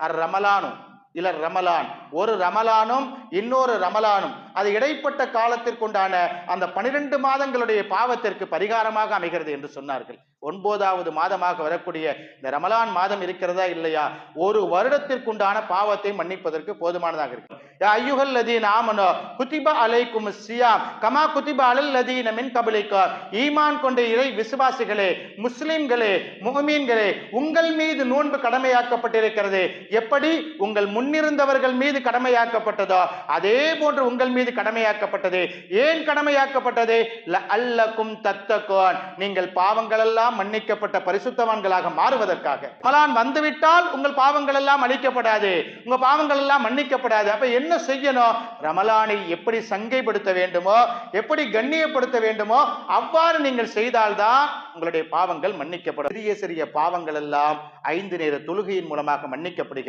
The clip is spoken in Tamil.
அர் ரமலானும் இல்ல ரமலான். ஒரு ரமலானும் இன்னொரு ரமலானும். அது இடைப்பட்ட காலத்திற்குண்டான அந்த பனிரெண்டு மாதங்களுடைய பாவத்திற்கு பரிகாரமாக அமைகிறது என்று சொன்னார்கள். ஒன்பதாவது மாதமாக வரக்கூடிய இந்த ரமலான் மாதம் இருக்கிறதா இல்லையா? ஒரு வருடத்திற்குண்டான பாவத்தை மன்னிப்பதற்கு போதுமானதாக இருக்கு ஐயுகல் லதி நாமனோ குதிபா அலைக்கும் சியாம் கமா குதிப அலல் லதீன மின் கபலிக்கோ ஈமான் கொண்ட இறை விசுவாசிகளே முஸ்லிம்களே முகமீன்களே உங்கள் மீது நோன்பு கடமையாக்கப்பட்டிருக்கிறது. எப்படி உங்கள் முன்னிருந்தவர்கள் மீது கடமையாக்கப்பட்டதோ அதே போன்று உங்கள் மீது கடமையாக்கப்பட்டது. ஏன் கடமையாக்கப்பட்டது? அல்லக்கும் தத்தகோன். நீங்கள் பாவங்கள் எல்லாம் மன்னிக்கப்பட்ட பரிசுத்தவான்களாக மாறுவதற்காக. மலான் வந்துவிட்டால் உங்கள் பாவங்கள் எல்லாம் அழிக்கப்படாது. உங்க பாவங்கள் எல்லாம் மன்னிக்கப்படாது. அப்ப என்ன செய்யணும்? ரமலானை எப்படி சங்கைப்படுத்த வேண்டுமோ எப்படி கண்ணியப்படுத்த வேண்டுமோ அவ்வாறு நீங்கள் செய்தால்தான் உங்களுடைய பாவங்கள் மன்னிக்கப்படும். சிறிய சிறிய பாவங்கள் எல்லாம் ஐந்து நேர தொழுகையின் மூலமாக மன்னிக்கப்படுகிறது.